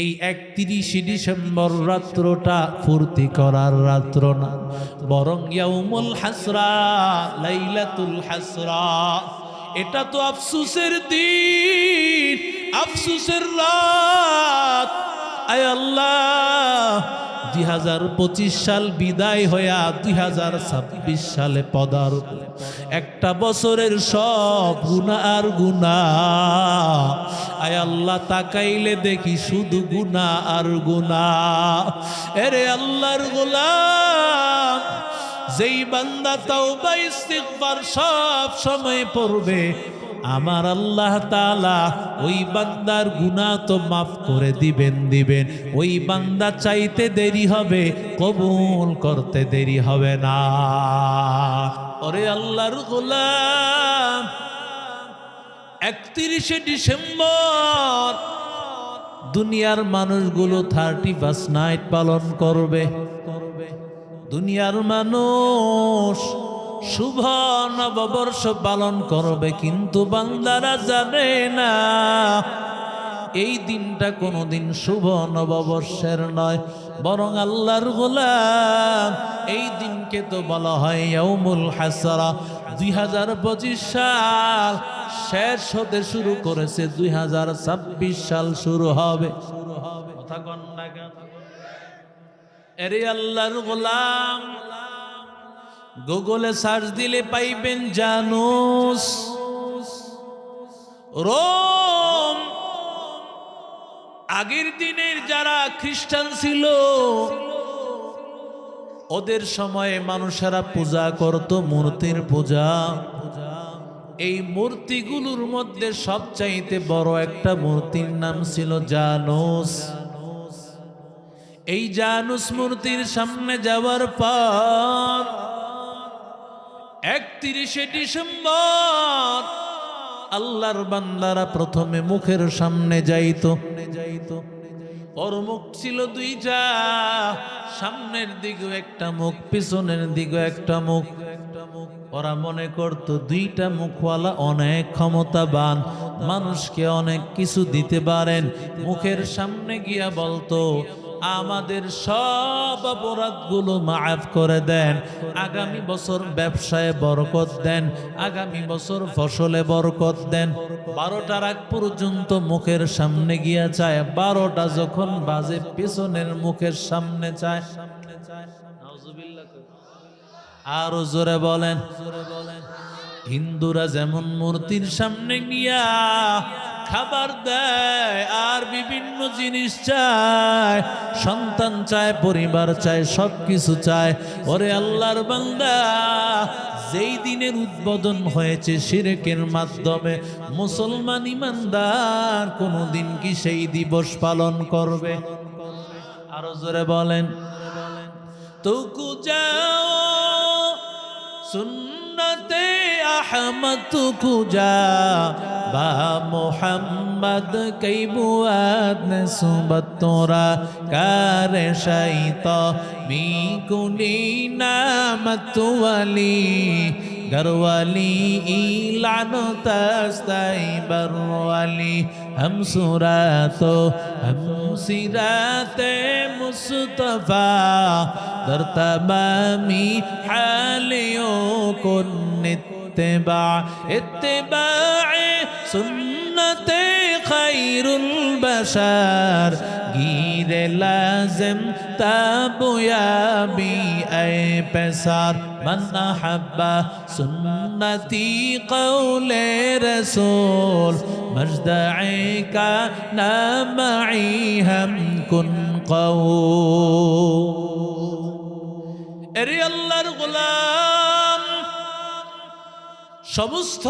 এই একত্রিশে ডিসেম্বর রাত্রটা ফুর্তি করার রাত্র না। বরং ইয়াউমুল হাসরা, লাইলাতুল হাসরা। এটা তো আফসুসের দিন, আফসুসের রাত। আয় আল্লাহ দুই হাজার পঁচিশ সাল বিদায় হইয়া দুই হাজার ছাব্বিশ সালে পদার। একটা বছরের সব গুণা আর গুণা আয় আল্লাহ, তাকাইলে দেখি শুধু গুণা আর গুণা এরে আল্লাহর গোলাম, যেই বান্দা তাওবা, ইস্তিগফার সব সময় পড়বে আমার আল্লাহ তাআলা ওই বান্দার গুনাহ তো মাফ করে দিবেন দিবেন। ওই বান্দা চাইতে দেরি হবে, কবুল করতে দেরি হবে না। ওরে আল্লাহর গোলাম, একত্রিশে ডিসেম্বর, দুনিয়ার মানুষগুলো থার্টি ফার্স্ট নাইট পালন করবে। দুনিয়ার মানুষ শুভ নববর্ষ পালন করবে, কিন্তু বান্দারা জানে না। এই দিনটা কোনোদিন শুভ নববর্ষের নয়, বরং আল্লাহর গোলাম। এই দিনকে তো বলা হয় ইয়াউমুল হাসারা। দুই হাজার পঁচিশ সাল শেষ হতে শুরু করেছে, দুই হাজার ছাব্বিশ সাল শুরু হবে। কথা কেন? এরে আল্লাহর গোলাম গুগলে সার্চ দিলে পাইবেন জানুস। রোম। আগের দিনের যারা খ্রিস্টান ছিল, ওদের সময়ে মানুষেরা পূজা করত, মূর্তির পূজা। এই মূর্তিগুলোর মধ্যে সবচাইতে বড় একটা মূর্তির নাম ছিল জানুস। এই জানুস মূর্তির সামনে যাওয়ার পর একত্রিশে ডিসেম্বর। আল্লাহর বান্দারা প্রথমে মুখের সামনে যাইতো। যাইতো ওর মুখ ছিল দুইটা, সামনের দিকে একটা মুখ, পিছনের দিকে একটা মুখ। ওরা মনে করত দুইটা মুখওয়ালা অনেক ক্ষমতাবান, মানুষকে অনেক কিছু দিতে পারেন। মুখের সামনে গিয়া বলতো আমাদের সব অপরাধগুলো মাফ করে দেন। আগামী বছর ব্যবসায় বরকত দেন, আগামী বছর ফসলে বরকত দেন। বারোটার আগ পর্যন্ত মুখের সামনে গিয়া চায়, বারোটা যখন বাজে পিছনের মুখের সামনে চায়। আরও জোরে বলেন। হিন্দুরা যেমন মূর্তির সামনে গিয়া খাবার দেয় আর বিভিন্ন জিনিস চায়। সন্তান চায়, পরিবার চায় সব কিছু চায়। ওরে আল্লাহর বান্দা, যেই দিনের উদ্বোধন হয়েছে শিরেকের মাধ্যমে, মুসলমান ইমানদার কোনোদিন কি সেই দিবস পালন করবে? আরও জোরে বলেন। তুকু যাও, সুন্নতে আহমদ তুকু যা با محمد کئی بواد نے صبت تورا کار شیطا می کلی نامت والی گروالی ایلان تستائی بروالی ہم سراتو ہم سرات مصطفیٰ در تمامی حالیوں کو نتبع اتباع সুন্নতে খাইরুল বাসার গিরে লাজম তাবুয়াবি আই পেসার من أحب سنتي قول رسول مجدعيك لا معي هم كن قول এরে আল্লাহর গোলাম, সমস্ত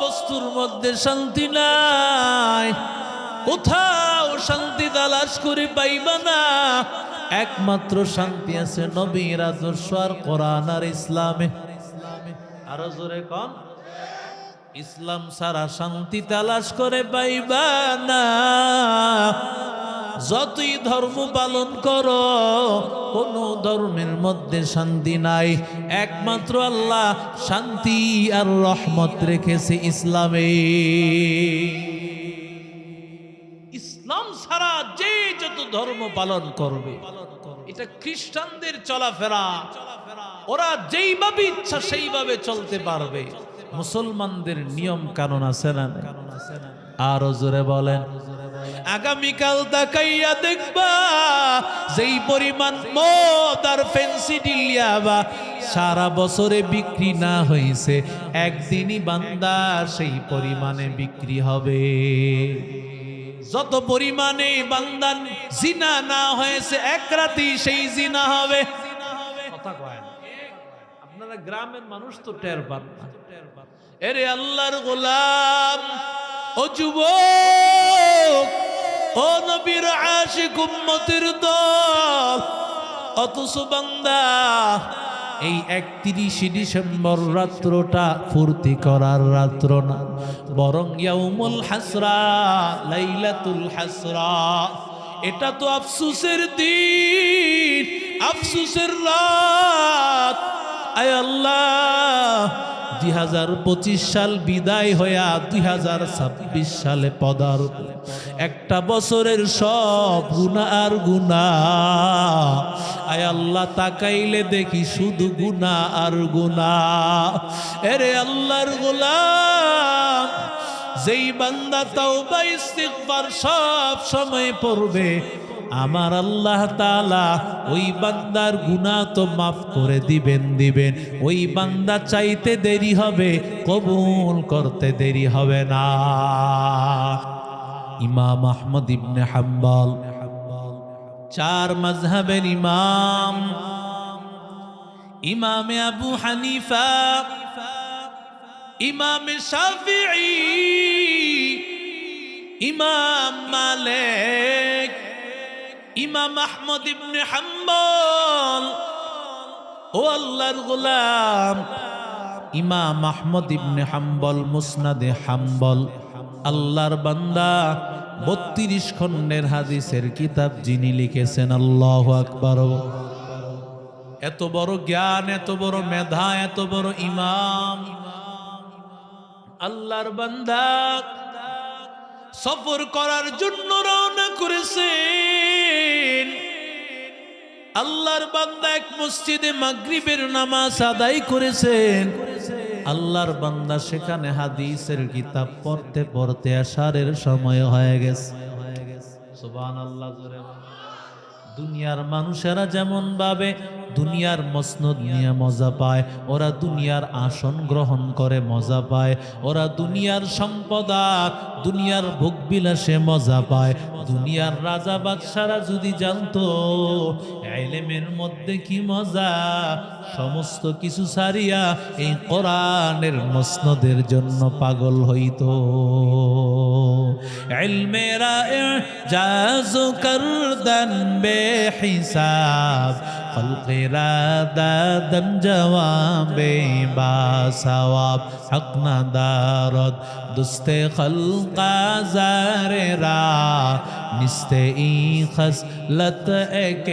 বস্তুর মধ্যে শান্তি নাই। কোথাও শান্তি তালাশ করে পাইবা না। একমাত্র শান্তি আছে নবীর আদর্শ আর কোরআন আর ইসলামে। আরও জোরে কম। ইসলাম সারা শান্তি তালাশ করে পাইবা না। যতই ধর্ম পালন করো, কোন ধর্মের মধ্যে শান্তি নাই। একমাত্র আল্লাহ শান্তি আর রহমত রেখেছে ইসলামে। ইসলাম ছাড়া যে যত ধর্ম পালন করবে, এটা খ্রিস্টানদের চলাফেরা। ওরা যেইভাবে ইচ্ছা সেইভাবে চলতে পারবে। মুসলমানদের নিয়ম কানুন আছে না আরও জোরে বলেন। আগামীকাল তাকাইয়া দেখবা যেই পরিমাণ মদ আর ফেন্সি ডিলিয়াবা সারা বছরে বিক্রি না হয়েছে একদিনই বান্দার সেই পরিমাণে বিক্রি হবে। যত পরিমাণে বান্দান জিনা না হয়েছে এক রাতেই সেই জিনা হবে। কথা কয় আপনারা গ্রামের মানুষ তো টের পান না। এরে আল্লাহর গোলাম ও যুবক, ও নবীর আশিক উম্মতের দল, অথচ বান্দা, এই একত্রিশে ডিসেম্বর রাত্রটা ফুর্তি করার রাত্র না, বরং ইয়াউমুল হাসরা, লাইলাতুল হাসরা। এটা তো আফসুসের দিন, আফসুসের রাত। আয় আল্লাহ দুই হাজার পঁচিশ সাল বিদায় হইয়া দুই হাজার ছাব্বিশ সালে পদার একটা বছরের সব গুণা আর গুণা। আয় আল্লাহ, তাকাইলে দেখি শুধু গুণা আর গুণা। এরে আল্লাহর গোলাম, যেই বান্দা তাওবা ইস্তিগফার সব সময় পড়বে আমার আল্লাহ তাআলা ওই বান্দার গুনাহ তো মাফ করে দিবেন দিবেন। ওই বান্দা চাইতে দেরি হবে, কবুল করতে দেরি হবে না। ইমাম আহমদ ইবনে হাম্বল, চার মাযহাবের ইমাম। ইমামে আবু হানিফা, ইমামে শাফিঈ, ইমাম মালিক। ইমাম আহমদ ইবনে হাম্বল। ও আল্লাহর গোলাম। ইমাম আহমদ ইবনে হাম্বল, মুসনাদে হাম্বল। আল্লাহর বান্দা, বত্রিশ খণ্ডের হাদিসের কিতাব যিনি লিখেছেন, আল্লাহ আকবর। এত বড় জ্ঞান, এত বড় মেধা, এত বড় ইমাম। আল্লাহর বান্দা সফর করার জন্য রওনা করেছেন। আল্লাহর বান্দা এক মসজিদে মাগরিবের নামাজ আদায় করেছেন। আল্লাহর বান্দা সেখানে হাদিসের কিতাব পড়তে পড়তে আসারের সময় হয়ে গেছে। সুবহানাল্লাহ, জোরে দুনিয়ার মানুষেরা যেমন ভাবে দুনিয়ার মসনদ নিয়ে মজা পায়, ওরা দুনিয়ার আসন গ্রহণ করে মজা পায়, ওরা দুনিয়ার সম্পদা দুনিয়ার ভোগ বিলাসে মজা পায়। দুনিয়ার রাজা বাদশারা যদি জানতো এলেমের মধ্যে কি মজা, সমস্ত কিছু সারিয়া এই কোরআনের মসনদের জন্য পাগল হইতো। এলমেরা জাজু করদন বেহিসাব خلق را دادن جواب با ثواب حق ندارد دست خلق زار را نست ای خس لت ایک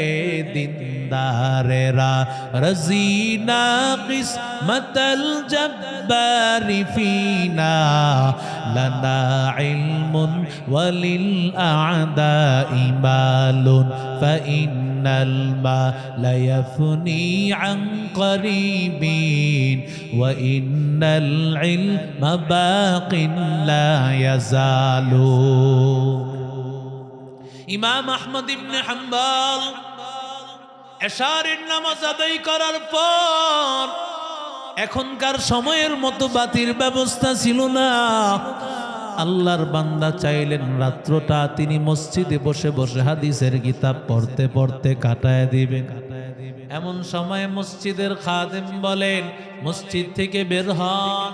دن دار را رزی ناقص متل الجبار فینا لنا علم وللأعداء مال فإن المال يفني عن قريبين وإن العلم باق لا يزال ইমাম আহমদ ইবনে হাম্বল এশারের নামাজ আদায় করার পর এখনকার সময়ের মতো বাতির ব্যবস্থা ছিল না আল্লাহর বান্দা চাইলেন রাত্রটা তিনি মসজিদে বসে বসে হাদিসের কিতাব পড়তে পড়তে কাটায় দিবেন। এমন সময় মসজিদের খাদেম বলেন, মসজিদ থেকে বের হন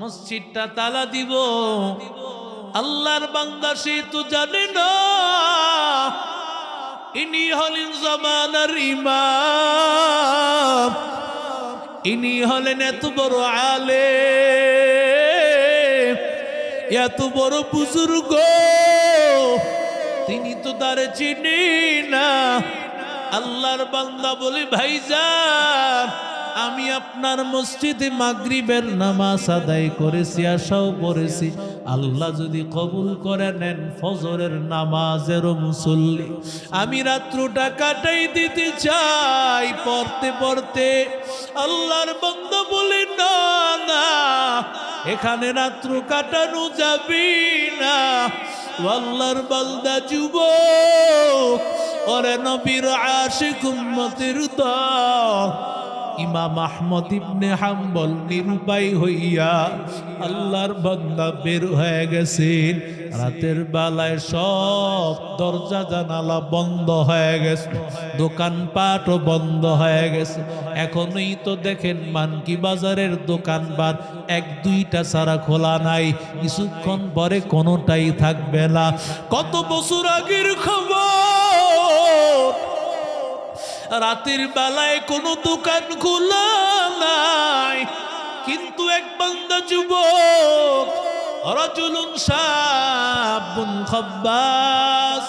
মসজিদটা তালা দিব। আল্লাহর বান্দা সে তো জানে না। ইনি হলেন জমানার ইমাম। ইনি হলেন এত বড় আলে এত বড় বুজুর্গ। তিনি তো তার চিনি না। আল্লাহর বান্দা বলে, ভাইজান, আমি আপনার মসজিদে মাগরিবের নামাজ আদায় করেছি, আশাও করেছি। আল্লাহ যদি কবুল করে নেন, ফজরের নামাজেরও মুসল্লি। আমি রাত্রটা কাটাই দিতে চাই, পড়তে পড়তে। আল্লাহর বন্ধ বলে, না না এখানে রাত্র কাটানো যাবে না। আল্লাহর বালদা যুব ওরে নবীর আশিক উম্মতের দল। ইমাম আহমদ ইবনে হাম্বল নিরুপায় হইয়া আল্লাহর বান্দা বের হয়ে গেছেন রাতের বেলায় সব দরজা জানালা বন্ধ হয়ে গেছে, দোকানপাটও বন্ধ হয়ে গেছে। এখনই তো দেখেন মানকি বাজারের দোকানপাট এক, দুইটা ছাড়া খোলা নাই, কিছুক্ষণ পরে কোনোটাই থাকবে না। কত বছর আগের খবর? রাতের বেলায় কোনো দোকান খোলা নাই। কিন্তু এক বান্দা যুবক, রজুলুন সাবুন খাব্বাস,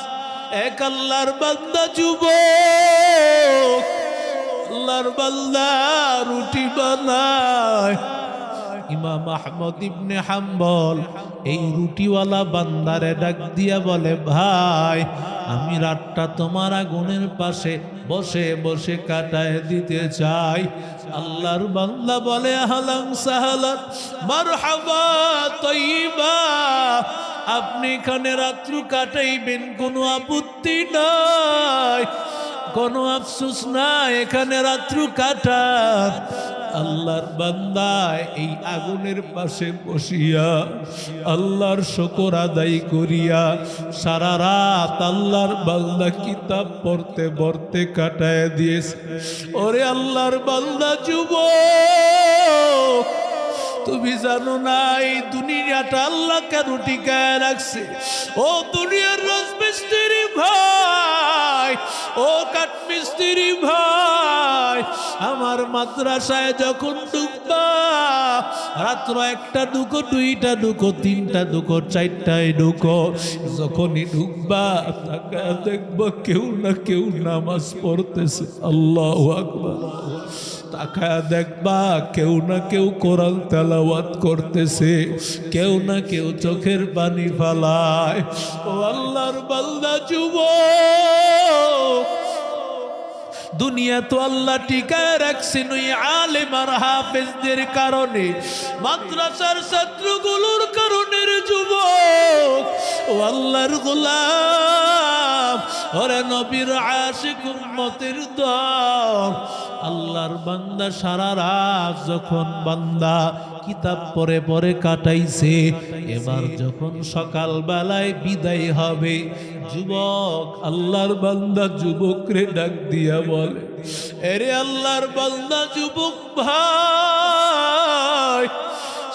এক আল্লাহর বান্দা যুবক, আল্লাহর বান্দা রুটি বানায়। ইমাম আহমদ ইবনে হাম্বল এই রুটিওয়ালা বান্দারে ডাক দিয়া বলে, ভাই, আমি রাতটা তোমার আগুনের পাশে বসে বসে কাটায় দিতে চাই। আল্লাহর বাংলা বলে হালাং সাহালাত, মারহাবা তৈবা আপনি এখানে রাত্রু কাটাইবেন, কোনো আপত্তি নাই। কোনো আফসোস না এখানে রাত্রু কাটান। আল্লাহর বান্দায় এই আগুনের পাশে বসিয়া আল্লাহর শকর আদায় করিয়া সারা রাত আল্লাহর বান্দা কিতাব পড়তে পড়তে কাটায় দিয়েছে। ওরে আল্লাহর বান্দা যুবক, তুমি জানো না এই দুনিয়াটা আল্লাহ কেন টিকায় রাখছে? ও দুনিয়ার রাজমিস্ত্রি ভাই ও কাঠমিস্ত্রি ভাই, আমার মাদ্রাসায় যখন ডুকবা রাত্র একটা ঢুকো, দুইটা ঢুকো, তিনটা ঢুকো, চারটায় ঢুকো। যখনই ঢুকবা দেখবা কেউ না কেউ নামাজ পড়তেছে। আল্লাহ আকবার। তাকায় দেখবা কেউ না কেউ কোরআন তেলাওয়াত করতেছে, কেউ না কেউ চোখের পানি ফালায়। ও আল্লাহর বান্দা যুব দুনিয়া তো আল্লাহ টিকায় রাখছেন ওই আলেম আর হাফেজদের কারণে, মাদ্রাসার ছাত্রগুলোর কারণের যুবক। ও আল্লাহর গোলাম। ওরে নবীর আশিক উম্মতের দল। আল্লাহর বান্দা সারা রাত যখন বান্দা কিতাব পরে পরে কাটাইছে, এবার যখন সকাল বেলায় বিদায় হবে, যুবক আল্লাহর বান্দা যুবকরে ডাক দিয়া বলে, এরে আল্লাহর বান্দা যুবক ভাই,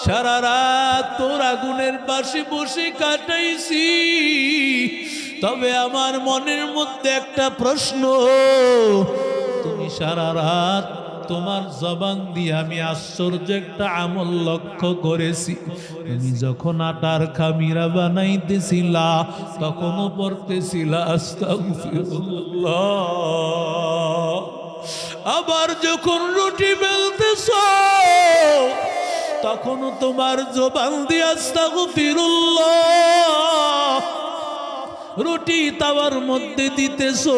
সারা রাত তোর আগুনের পাশে বসে কাটাইছি। তবে আমার মনের মধ্যে একটা প্রশ্ন। তুমি সারা রাত তোমার জবান দিয়ে আমি আশ্চর্য একটা আমল লক্ষ্য করেছি। তুমি যখন আটার খামিরা বানাইতেছিলা, তখনও আবার যখন রুটি বেলতেছ, তখনও তোমার জবান দিয়ে আস্তাগফিরুল্লাহ। রুটি তাওয়ার মধ্যে দিতেছো,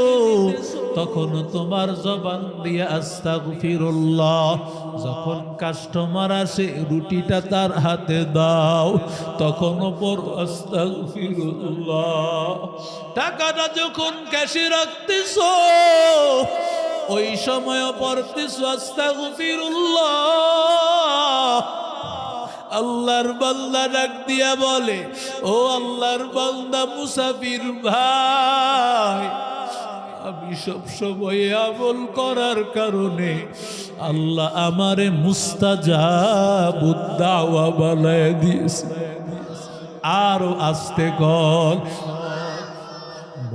তখন তোমার জবান দিয়ে আস্তা আস্তাগফিরুল্লাহ। যখন কাস্টমার আসে, রুটিটা তার হাতে দাও, তখন ওপর আস্তা আস্তাগফিরুল্লাহ। টাকাটা যখন ক্যাশে রাখতেছো, ওই সময় পড়তেছো আস্তাগফিরুল্লাহ। আল্লাহর বান্দা ডাক দিয়া বলে, ও আল্লাহর বান্দা মুসাফির ভাই, আমি সব সময় আমল করার কারণে আল্লাহ আমারে মুস্তাজাবুদ্দাওয়া বলে দিয়েছে। আরও আসতে কল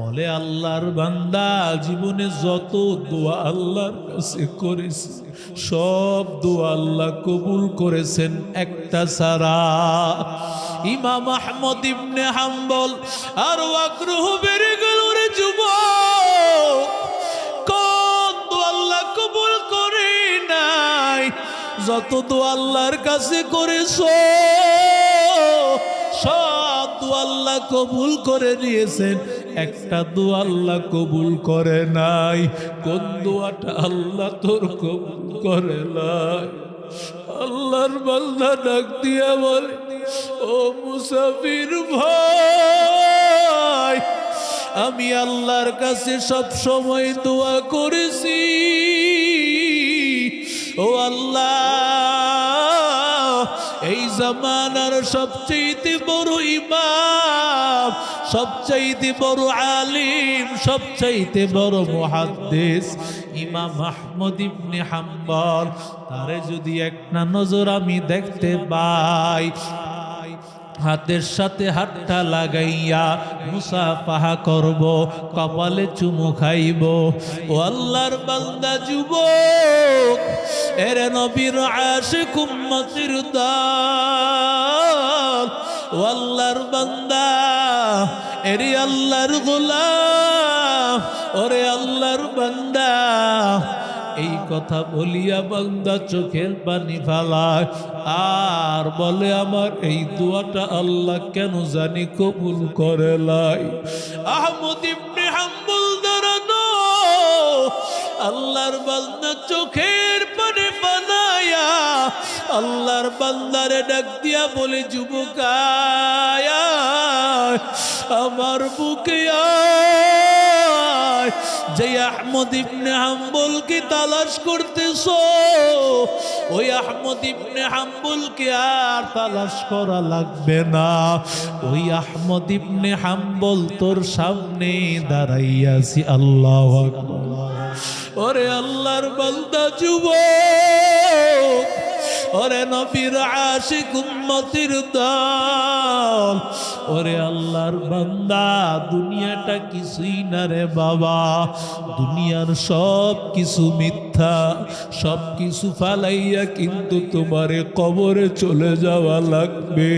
বলে, আল্লাহর বান্দা জীবনে যত দোয়া আল্লাহর কাছে করেছে, সব দোয়া আল্লাহ কবুল করেছেন, একটা সারা ইমাম আহমদ ইবনে হাম্বল আর আগ্রহ বেড়ে গেল রে যুব আল্লাহ কবুল করে নাই, যত তো আল্লাহর কাছে করেছ, সব আল্লাহ কবুল করে নিয়েছেন। একটা দোয়া আল্লাহ কবুল করে নাই। কোন দোয়াটা আল্লাহ তোর কবুল করে নাই? আল্লাহর বান্দা ডাক দিয়া বলে, ও মুসাফির ভাই, আমি আল্লাহর কাছে সব সময় দোয়া করেছি। ও আল্লাহ জামানার সবচেয়ে বড় ইমাম সবচাইতে বড় আলিম সবচাইতে বড় মহাদেশ ইমাম আহমদ ইবনে হাম্বল। তারে যদি একটা নজর আমি দেখতে পাই হাতের সাথে হাতটা লাগাইয়া মুসাফাহা করব, কপালে চুমু খাইব। ও আল্লাহর বান্দা, যুবক, এর নবীর আশিক উম্মতির দাল। ও আল্লাহর বান্দা এরি আল্লাহর গোলাম, ওরে আল্লাহর বান্দা। কথা বলিয়া বান্দা চোখের পানি ফালায়। আর বলে, আমার এই দোয়াটা আল্লাহ কেন জানি কবুল করে লাই আহমদ হাম্বুল দাঁড়ানো। আল্লাহর বান্দা চোখের পানি বানায়া আল্লাহর বান্দারে ডাক দিয়া বলে যুবকায়া আমার বুকে আয়। যে আহমদ ইবনে হাম্বলকে তালাশ করতেছ, ওই আহমদ ইবনে হাম্বলকে আর তালাশ করা লাগবে না। ওই আহমদ ইবনে হাম্বল তোর সামনে দাঁড়াইয়াছি আল্লাহ ওরে আল্লাহর বান্দা, যুবক, ওরে নবীর আশিক উম্মতির দল ওরে আল্লাহর বান্দা, দুনিয়াটা কিছুই না রে বাবা। দুনিয়ার সব কিছু মিথ্যা, সব কিছু ফালাইয়া কিন্তু তোমারে কবরে চলে যাওয়া লাগবে।